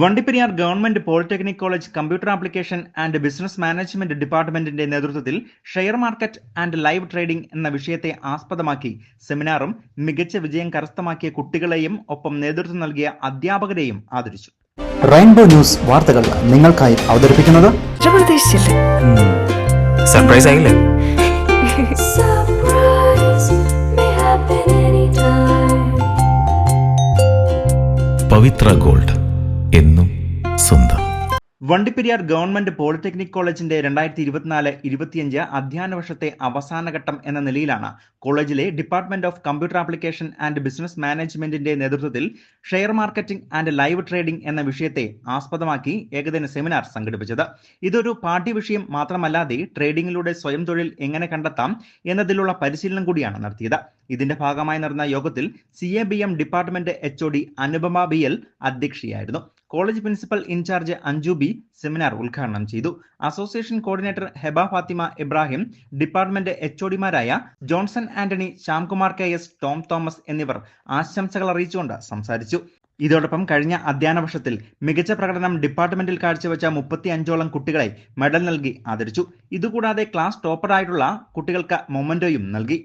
Vandiperiyar government polytechnic college computer application and business management ഡിപ്പാർട്ട്മെന്റിന്റെ നേതൃത്വത്തിൽ share market and live trading എന്ന വിഷയത്തെ ആസ്പദമാക്കി. സെമിനാറും മികച്ച വിജയം കരസ്ഥമാക്കിയ കുട്ടികളെയും ഒപ്പം നേതൃത്വം നൽകിയ അധ്യാപകരെയും ആദരിച്ചു. റെയിൻബോ ന്യൂസ് വാർത്തകൾ നിങ്ങൾക്കായി അവതരിപ്പിക്കുന്നത്? സർപ്രൈസ് ആയില്ലേ. പവിത്ര ഗോൾഡ്. എന്നും സ്വന്തം. വണ്ടിപ്പെരിയാർ ഗവൺമെന്റ് പോളിടെക്നിക് കോളേജിന്റെ രണ്ടായിരത്തി ഇരുപത്തിനാല് ഇരുപത്തിയഞ്ച് അധ്യയന വർഷത്തെ അവസാന ഘട്ടം എന്ന നിലയിലാണ് കോളേജിലെ department of computer application and business മാനേജ്മെന്റിന്റെ നേതൃത്വത്തിൽ share marketing and live trading എന്ന വിഷയത്തെ ആസ്പദമാക്കി ഏകദിന സെമിനാർ സംഘടിപ്പിച്ചത്. ഇതൊരു പാഠ്യവിഷയം മാത്രമല്ലാതെ ട്രേഡിംഗിലൂടെ സ്വയം തൊഴിൽ എങ്ങനെ കണ്ടെത്താം എന്നതിലുള്ള പരിശീലനം കൂടിയാണ് നടത്തിയത്. ഇതിന്റെ ഭാഗമായി നടന്ന യോഗത്തിൽ C A B M department H O D Anupama B അധ്യക്ഷയായിരുന്നു. College principal incharge Anju B seminar ഉദ്ഘാടനം ചെയ്തു. Association coordinator Heba Fathima Ibrahim department H ഒഡിമാരായ Johnson Antony Shyamkumar K S Tom Thomas എന്നിവർ ആശംസകൾ അറിയിച്ചുകൊണ്ട് സംസാരിച്ചു. ഇതോടൊപ്പം കഴിഞ്ഞ അധ്യയന വർഷത്തിൽ മികച്ച പ്രകടനം ഡിപ്പാർട്ട്മെന്റിൽ കാഴ്ചവെച്ച മുപ്പത്തി അഞ്ചോളം കുട്ടികളെ മെഡൽ നൽകി ആദരിച്ചു. ഇതുകൂടാതെ ക്ലാസ് ടോപ്പറായിട്ടുള്ള കുട്ടികൾക്ക് മൊമന്റോയും നൽകി.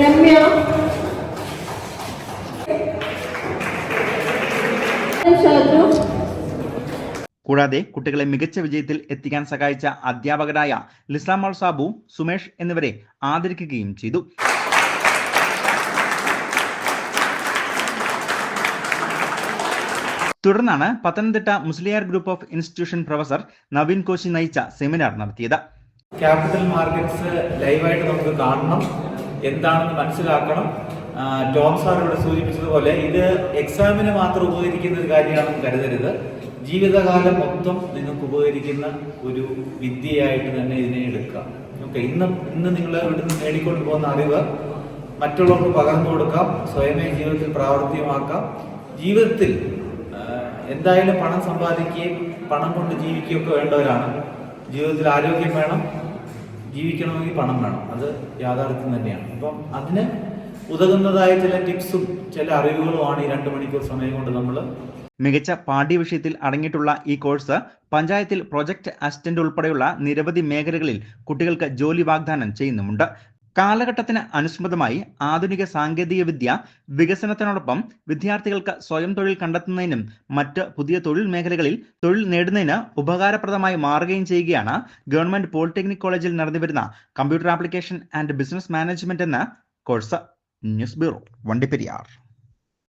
രമ്യ കൂടാതെ കുട്ടികളെ മികച്ച വിജയത്തിൽ എത്തിക്കാൻ സഹായിച്ച അധ്യാപകരായ ലിസ്ലാമോൾ സാബു സുമേഷ് എന്നിവരെ ആദരിക്കുകയും ചെയ്തു. തുടർന്നാണ് Pathanamthitta Musaliar group of institution professor Naveen Koshy നയിച്ച സെമിനാർ നടത്തിയത്. ക്യാപിറ്റൽ മാർക്കറ്റ്സ് ലൈവായിട്ട് നമുക്ക് കാണണം. എന്താണെന്ന് മനസ്സിലാക്കണം. ടോം സാർ ഇവിടെ സൂചിപ്പിച്ചതുപോലെ ഇത് എക്സാമിന് മാത്രം ഉപകരിക്കുന്ന ഒരു കാര്യമാണെന്ന് കരുതരുത്. ജീവിതകാലം മൊത്തം നിങ്ങൾക്ക് ഉപകരിക്കുന്ന ഒരു വിദ്യയായിട്ട് തന്നെ ഇതിനെ എടുക്കാം. ഓക്കെ ഇന്ന് ഇന്ന് നിങ്ങൾ ഇവിടുന്ന് നേടിക്കൊണ്ട് പോകുന്ന അറിവ് മറ്റുള്ളവർക്ക് പകർന്നു കൊടുക്കാം സ്വയമേ ജീവിതത്തിൽ പ്രാവർത്തികമാക്കാം. ജീവിതത്തിൽ എന്തായാലും പണം സമ്പാദിക്കുകയും പണം കൊണ്ട് ജീവിക്കുകയൊക്കെ വേണ്ടവരാണ്. ജീവിതത്തിൽ ആരോഗ്യം വേണം ജീവിക്കണമെങ്കിൽ പണം വേണം. അത് യാഥാർത്ഥ്യം തന്നെയാണ്. അപ്പം അതിന് ഉതകുന്നതായ ചില ടിപ്സും ചില അറിവുകളുമാണ് ഈ രണ്ട് മണിക്കൂർ സമയം കൊണ്ട് നമ്മൾ മികച്ച പാഠ്യവിഷയത്തിൽ അടങ്ങിയിട്ടുള്ള ഈ കോഴ്സ് പഞ്ചായത്തിൽ പ്രൊജക്ട് അസിസ്റ്റന്റ് ഉൾപ്പെടെയുള്ള നിരവധി മേഖലകളിൽ കുട്ടികൾക്ക് ജോലി വാഗ്ദാനം ചെയ്യുന്നുമുണ്ട്. കാലഘട്ടത്തിന് അനുസൃതമായി ആധുനിക സാങ്കേതിക വിദ്യ വികസനത്തിനോടൊപ്പം വിദ്യാർത്ഥികൾക്ക് സ്വയം തൊഴിൽ കണ്ടെത്തുന്നതിനും മറ്റ് പുതിയ തൊഴിൽ മേഖലകളിൽ തൊഴിൽ നേടുന്നതിന് ഉപകാരപ്രദമായി മാറുകയും ചെയ്യുകയാണ് ഗവൺമെന്റ് പോളിടെക്നിക് കോളേജിൽ നടന്നുവരുന്ന computer application and business management എന്ന കോഴ്സ്. News bureau Vandiperiyar.